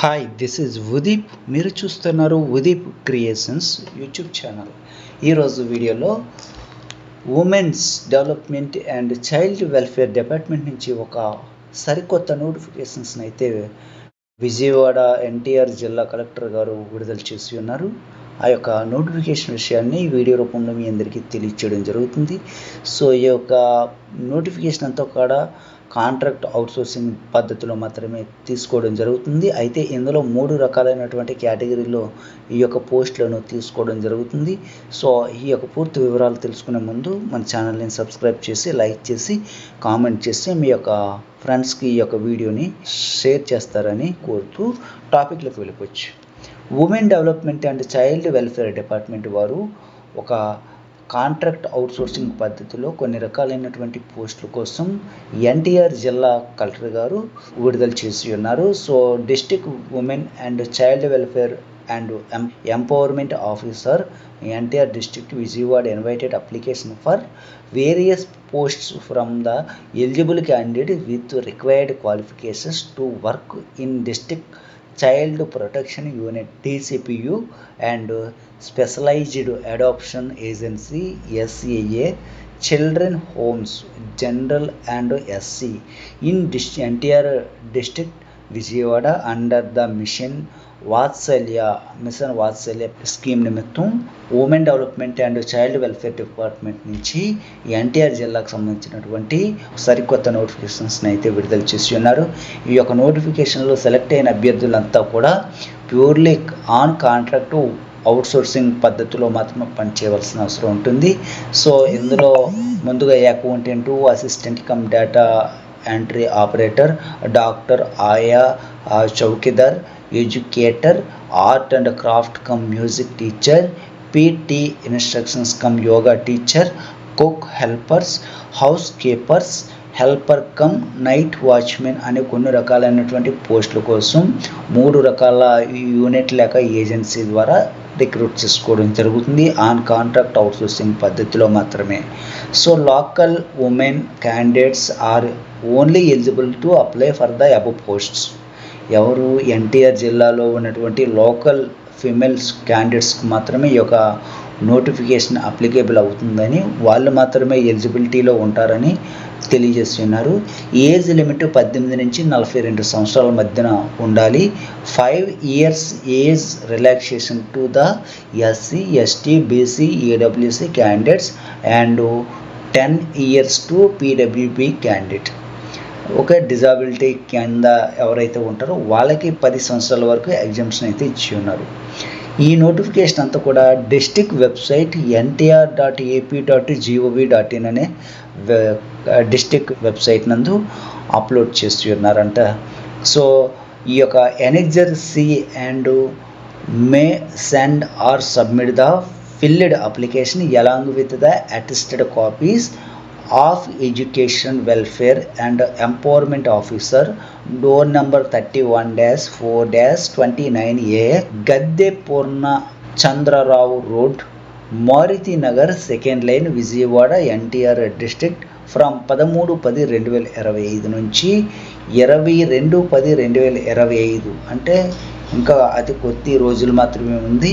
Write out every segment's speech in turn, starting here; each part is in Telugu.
హాయ్ దిస్ ఈజ్ ఉదీప్ మీరు చూస్తున్నారు ఉదీప్ క్రియేషన్స్ యూట్యూబ్ ఛానల్ ఈరోజు వీడియోలో women's development and child welfare department నుంచి ఒక సరికొత్త నోటిఫికేషన్స్ని అయితే విజయవాడ ఎన్టీఆర్ జిల్లా కలెక్టర్ గారు విడుదల చేసి ఉన్నారు. ఆ యొక్క నోటిఫికేషన్ విషయాన్ని వీడియో రూపంలో మీ అందరికీ తెలియచేయడం జరుగుతుంది. సో ఈ యొక్క నోటిఫికేషన్ అంతా కూడా కాంట్రాక్ట్ అవుట్సోర్సింగ్ పద్ధతిలో మాత్రమే తీసుకోవడం జరుగుతుంది. అయితే ఇందులో మూడు రకాలైనటువంటి కేటగిరీలో ఈ యొక్క పోస్టులను తీసుకోవడం జరుగుతుంది. సో ఈ యొక్క పూర్తి వివరాలు తెలుసుకునే ముందు మన ఛానల్ని సబ్స్క్రైబ్ చేసి లైక్ చేసి కామెంట్ చేసి మీ యొక్క ఫ్రెండ్స్కి ఈ యొక్క వీడియోని షేర్ చేస్తారని కోరుతూ టాపిక్లోకి వెళ్ళిపోవచ్చు. Women development and child welfare department వారు ఒక కాంట్రాక్ట్ అవుట్సోర్సింగ్ పద్ధతిలో కొన్ని రకాలైనటువంటి పోస్టుల కోసం ఎన్టీఆర్ జిల్లా కలెక్టర్ గారు విడుదల చేసి ఉన్నారు. So district women and child welfare and empowerment officer NTR district Vijayawada invited application for various posts from the eligible candidate with required qualifications to work in district child protection unit TCPU and specialised adoption agency SAA children homes general and SC in dis NTR district Vijayawada under the mission Vatsalya mission Vatsalya scheme నిమిత్తం women development and child welfare department నుంచి ఎన్టీఆర్ జిల్లాకు సంబంధించినటువంటి సరికొత్త నోటిఫికేషన్స్ని అయితే విడుదల చేసి ఉన్నారు. ఈ యొక్క నోటిఫికేషన్లో సెలెక్ట్ అయిన అభ్యర్థులంతా కూడా ప్యూర్లీ ఆన్ కాంట్రాక్టు అవుట్సోర్సింగ్ పద్ధతిలో మాత్రమే పనిచేయవలసిన అవసరం ఉంటుంది సో ఇందులో ముందుగా accountant assistant cum data entry operator doctor ayah chowkidar educator art and craft cum music teacher PT instructions cum yoga teacher cook helpers housekeepers helper cum night watchmen అనే కొన్ని రకాలైనటువంటి పోస్టుల కోసం మూడు రకాల యూనిట్ లేక ఏజెన్సీ ద్వారా రిక్రూట్ చేసుకోవడం జరుగుతుంది. ఆన్ కాంట్రాక్ట్ అవుట్సోర్సింగ్ పద్ధతిలో మాత్రమే. So local women candidates are only eligible to apply for the above posts ఎవరు ఎన్టీఆర్ జిల్లాలో ఉన్నటువంటి లోకల్ ఫిమేల్స్ క్యాండిడేట్స్కి మాత్రమే ఈ యొక్క నోటిఫికేషన్ అప్లికేబుల్ అవుతుందని వాళ్ళు మాత్రమే ఎలిజిబిలిటీలో ఉంటారని తెలియజేస్తున్నారు. ఏజ్ లిమిట్ పద్దెనిమిది నుంచి నలభై రెండు సంవత్సరాల మధ్యన ఉండాలి. Five years age relaxation to the SC ST BC EWC candidates and ten years to PWB candidate ఒక డిజాబిలిటీ కింద ఎవరైతే ఉంటారో వాళ్ళకి పది సంవత్సరాల వరకు ఎగ్జామ్షన్ అయితే ఇచ్చి ఉన్నారు. ఈ నోటిఫికేషన్ అంతా కూడా district website NTR dot AP dot GOV dot in అనే డిస్టిక్ వెబ్సైట్ నందు అప్లోడ్ చేస్తూ ఉన్నారంట. సో ఈ యొక్క annexure C and may send or submit the filled application along with the attested copies of education welfare and empowerment officer door number thirty one dash four dash twenty nine A Gadde Purna Chandrarao road Maruti Nagar second line Vijayawada NTR district from పదమూడు పది రెండు వేల ఇరవై ఐదు నుంచి ఇరవై రెండు పది రెండు వేల ఇరవై ఐదు. అంటే ఇంకా అతి కొద్ది రోజులు మాత్రమే ఉంది.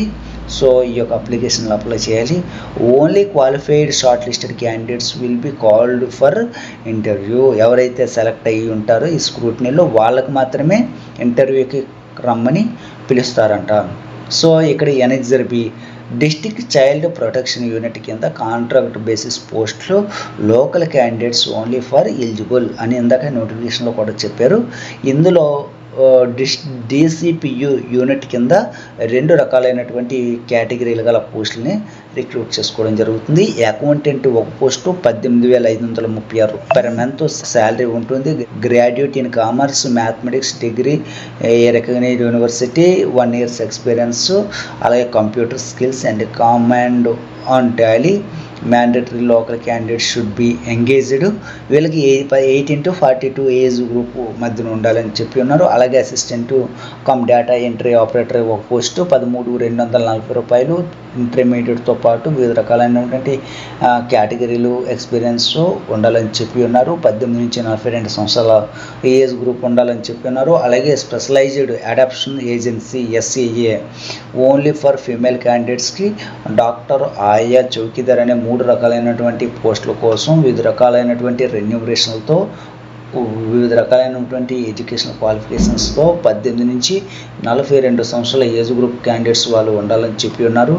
సో ఈ యొక్క అప్లికేషన్లు అప్లై చేయాలి. Only qualified shortlisted candidates will be called for interview ఎవరైతే సెలెక్ట్ అయ్యి ఉంటారో ఈ స్క్రూటినీలో వాళ్ళకు మాత్రమే ఇంటర్వ్యూకి రమ్మని పిలుస్తారంట. సో ఇక్కడ annexure B district child protection unit కింద కాంట్రాక్ట్ బేసిస్ పోస్టులు local candidates only for eligible అని ఇందాక నోటిఫికేషన్లో కూడా చెప్పారు. ఇందులో డిస్ డిసిపియు యూనిట్ కింద రెండు రకాలైనటువంటి కేటగిరీలు గల పోస్టులని రిక్రూట్ చేసుకోవడం జరుగుతుంది. అకౌంటెంట్ ఒక పోస్టు పద్దెనిమిది వేల ఐదు వందల ముప్పై ఆరు పర్ మంత్ శాలరీ ఉంటుంది. Graduate in commerce mathematics degree a recognised university one years experience అలాగే computer skills and command on Tally mandatory local candidate should be engaged వీళ్ళకి eighteen to forty two age group మధ్యన ఉండాలని చెప్పి ఉన్నారు. అలాగే assistant cum data entry operator ఒక పోస్టు పదమూడు రెండు వందల నలభై రూపాయలు ఇంటర్మీడియట్తో పాటు వివిధ రకాలైనటువంటి కేటగిరీలు ఎక్స్పీరియన్స్ ఉండాలని చెప్పి ఉన్నారు. పద్దెనిమిది నుంచి నలభై రెండు సంవత్సరాల ఏజ్ గ్రూప్ ఉండాలని చెప్పి ఉన్నారు. అలాగే specialised adoption agency SCA only for female క్యాండిడేట్స్కి డాక్టర్ ఆయా చౌకీదార్ అనే మూడు మూడు రకాలైనటువంటి పోస్టుల కోసం వివిధ రకాలైనటువంటి రెన్యూమరేషన్లతో వివిధ రకాలైనటువంటి ఎడ్యుకేషనల్ క్వాలిఫికేషన్స్తో పద్దెనిమిది నుంచి నలభై రెండు సంవత్సరాల ఏజ్ గ్రూప్ క్యాండిడేట్స్ వాళ్ళు ఉండాలని చెప్పి ఉన్నారు.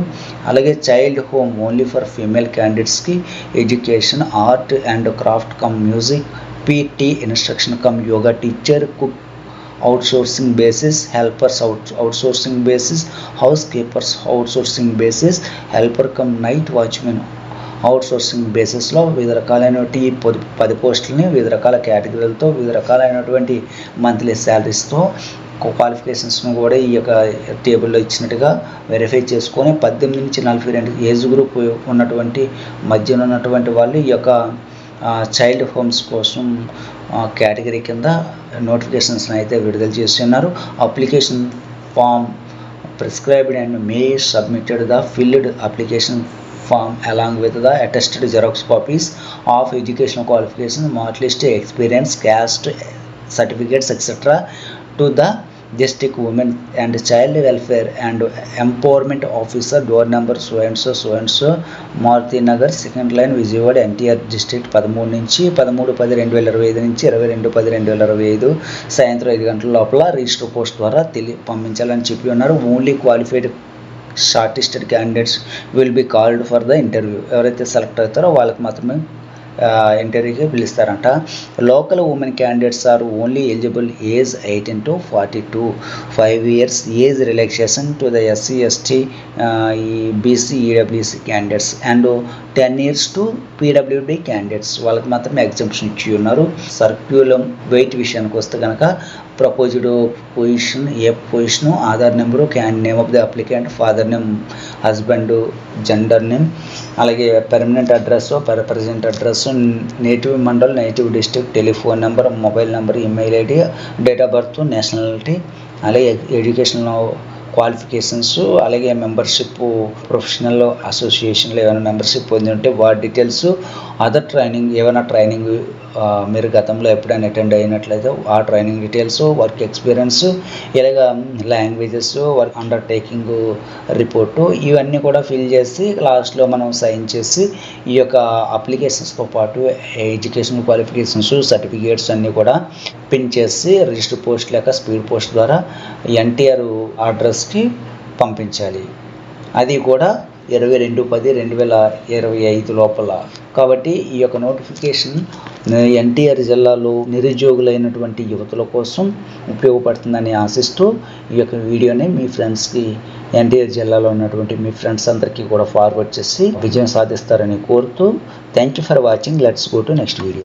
అలాగే child home only for female క్యాండిడేట్స్కి education art and craft cum music PT instruction cum yoga teacher cook outsourcing basis helpers out outsourcing basis housekeepers outsourcing basis helper cum night watchmen outsourcing బేసిస్లో వివిధ రకాలైనటువంటి పది పది పోస్టులని వివిధ రకాల కేటగిరీలతో వివిధ రకాలైనటువంటి మంత్లీ శాలరీస్తో క్వాలిఫికేషన్స్ను కూడా ఈ యొక్క టేబుల్లో ఇచ్చినట్టుగా వెరిఫై చేసుకొని పద్దెనిమిది నుంచి నలభై రెండు ఏజ్ గ్రూప్ ఉన్నటువంటి మధ్యన ఉన్నటువంటి వాళ్ళు ఈ యొక్క చైల్డ్ హోమ్స్ కోసం కేటగిరీ కింద నోటిఫికేషన్స్ని అయితే విడుదల చేస్తున్నారు. Application form prescribed and may submitted the filled application form along with the attested Xerox copies of education qualification mark list experience caste certificates etcetera to the district women and child welfare and empowerment officer door number so and so so and so Maruti Nagar second line Vijayawada NTR district పదమూడు నుంచి పదమూడు పది రెండు వేల ఇరవై ఐదు నుంచి ఇరవై రెండు పది రెండు వేల ఇరవై ఐదు సాయంత్రం ఐదు గంటల లోపల రిజిస్టర్ పోస్ట్ ద్వారా తెలి పంపించాలని చెప్పి ఉన్నారు. Only qualified shortlisted candidates will be called for the interview ఎవరైతే సెలెక్ట్ అవుతారో వాళ్ళకి మాత్రమే ఇంటర్వ్యూకి పిలుస్తారంట. Local women candidates are only eligible age eighteen to forty two five years age relaxation to the SC ST ఈ BC EWC candidates and ten years to PWD candidates వాళ్ళకి మాత్రం ఎగ్జామ్షన్ ఇచ్చి ఉన్నారు. సర్క్యులం వెయిట్ విషయానికి వస్తే కనుక proposed position a position Aadhaar number can name of the applicant father name husband gender name అలాగే permanent address present address native mandal native district telephone number mobile number email ID date of birth nationality అలాగే ఎడ్యుకేషనల్ క్వాలిఫికేషన్స్ అలాగే మెంబర్షిప్ ప్రొఫెషనల్ అసోసియేషన్లో ఏమైనా మెంబర్షిప్ పొంది ఉంటే వాటి డీటెయిల్స్ అదర్ ట్రైనింగ్ ఏమైనా ట్రైనింగ్ మీరు గతంలో ఎప్పుడైనా అటెండ్ అయినట్లయితే ఆ ట్రైనింగ్ డీటెయిల్స్ వర్క్ ఎక్స్పీరియన్స్ ఇలాగ లాంగ్వేజెస్ వర్క్ అండర్టేకింగ్ రిపోర్టు ఇవన్నీ కూడా ఫిల్ చేసి లాస్ట్లో మనం సైన్ చేసి ఈ యొక్క అప్లికేషన్స్తో పాటు ఎడ్యుకేషన్ క్వాలిఫికేషన్స్ సర్టిఫికేట్స్ అన్నీ కూడా పిన్ చేసి రిజిస్టర్ పోస్ట్ లేక స్పీడ్ పోస్ట్ ద్వారా ఎన్టీఆర్ అడ్రస్కి పంపించాలి. అది కూడా ఇరవై రెండు పది రెండు వేల ఇరవై ఐదు లోపల. కాబట్టి ఈ యొక్క నోటిఫికేషన్ ఎన్టీఆర్ జిల్లాలో నిరుద్యోగులైనటువంటి యువతుల కోసం ఉపయోగపడుతుందని ఆశిస్తూ ఈ యొక్క వీడియోని మీ ఫ్రెండ్స్కి ఎన్టీఆర్ జిల్లాలో ఉన్నటువంటి మీ ఫ్రెండ్స్ అందరికీ కూడా ఫార్వర్డ్ చేసి విజయం సాధిస్తారని కోరుతూ thank you for watching let's go to next video